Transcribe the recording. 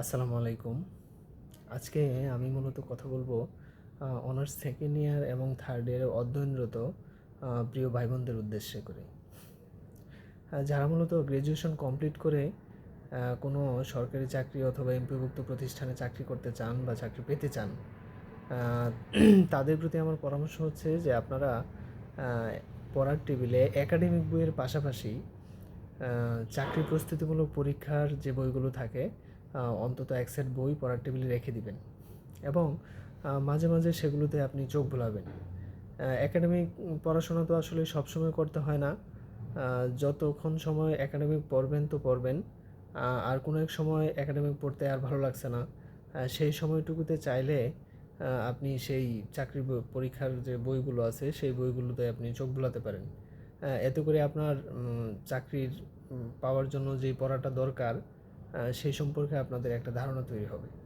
আসসালামু আলাইকুম। আজকে আমি মূলত কথা বলব অনার্স সেকেন্ড ইয়ার এবং থার্ড ইয়ারে অধ্যয়নরত প্রিয় ভাই বোনদের উদ্দেশ্যে করে। যারা মূলত গ্র্যাজুয়েশন কমপ্লিট করে কোনো সরকারি চাকরি অথবা এমপিভুক্ত প্রতিষ্ঠানে চাকরি করতে চান বা চাকরি পেতে চান তাদের প্রতি আমার পরামর্শ হচ্ছে যে আপনারা পড়ার টেবিলে একাডেমিক বইয়ের পাশাপাশি চাকরি প্রস্তুতিমূলক পরীক্ষার যে বইগুলো থাকে অন্তত এক সেট বই পড়ার টেবিলে রেখে দিবেন। এবং মাঝে মাঝে সেগুলোতে আপনি চোখ ভোলাবেন একাডেমিক পড়াশোনা তো আসলে সবসময় করতে হয় না। যতক্ষণ সময় একাডেমিক পড়বেন তো পড়বেন। আর কোনো এক সময় একাডেমিক পড়তে আর ভালো লাগছে না। সেই সময়টুকুতে চাইলে আপনি সেই চাকরি পরীক্ষার যে বইগুলো আছে, সেই বইগুলোতে আপনি চোখ ভোলাতে পারেন। এতে করে আপনার চাকরির পাওয়ার জন্য যে পড়াটা দরকার সেই সম্পর্কে আপনাদের একটা ধারণা তৈরি হবে।